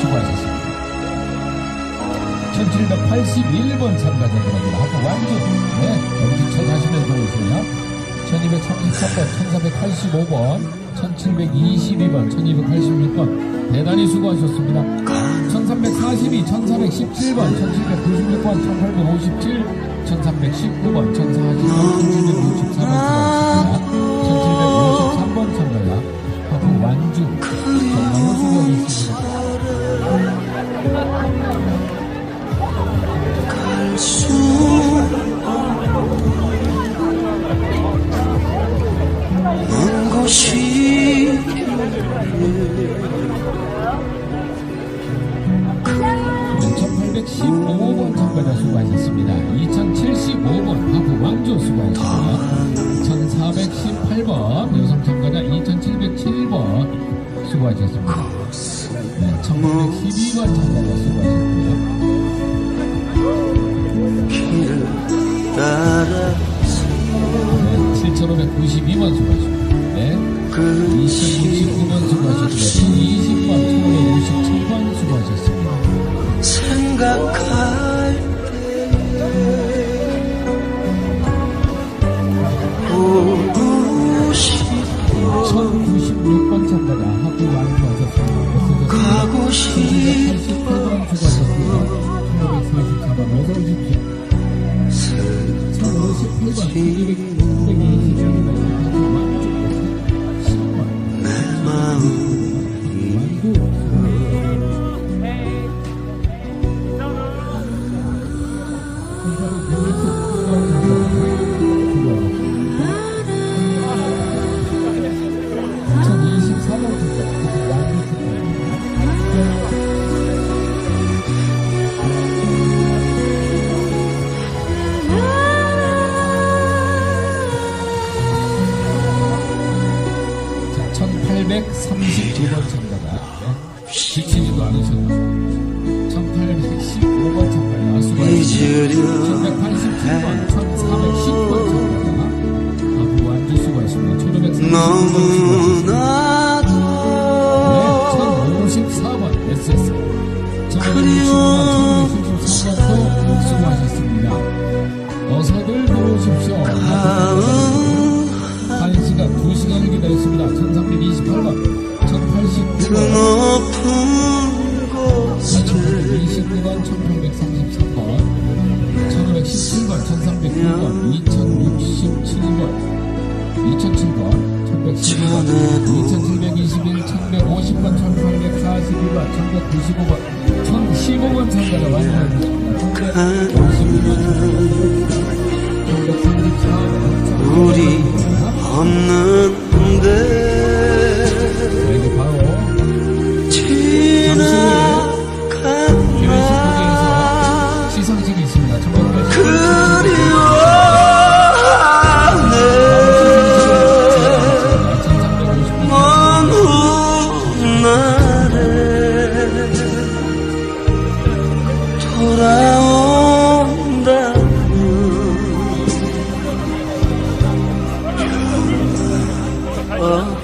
수고하셨습니다. 1781번 참가자 여러분 아까 완전 네, 경기천 하시면 들어오세요. 1233번, 1485번, 1722번, 1286번 대단히 수고하셨습니다. 1342, 1417번, 1796번, 1857, 1319번, 1446, 1769, 2815번 참가자 수고하셨습니다. 2075번 하부 왕조 수고하셨고요. 1418번 여성 참가자 2707번 수고하셨습니다. 네, 1912번 참가자 수고하셨고요. 네, 7592번 수고하셨고요. 네, 그 2069번 수고하셨고요. 20번, 1557번 수고하셨습니다. 생각할 때 832번 참가가 지치지도 않으셨고 1815번 참가가 수고하 1187번 1410번 참가가 바쁘고 안주 수고하셨습니다. 1553번 수고하셨습니다. 1054번 SS 1555번 2121, 1150번, 1842번, 1195번, 1015번 참가자 완료합니다. 1154번, 우리 없는데 이게 바로 잠수를 around the world.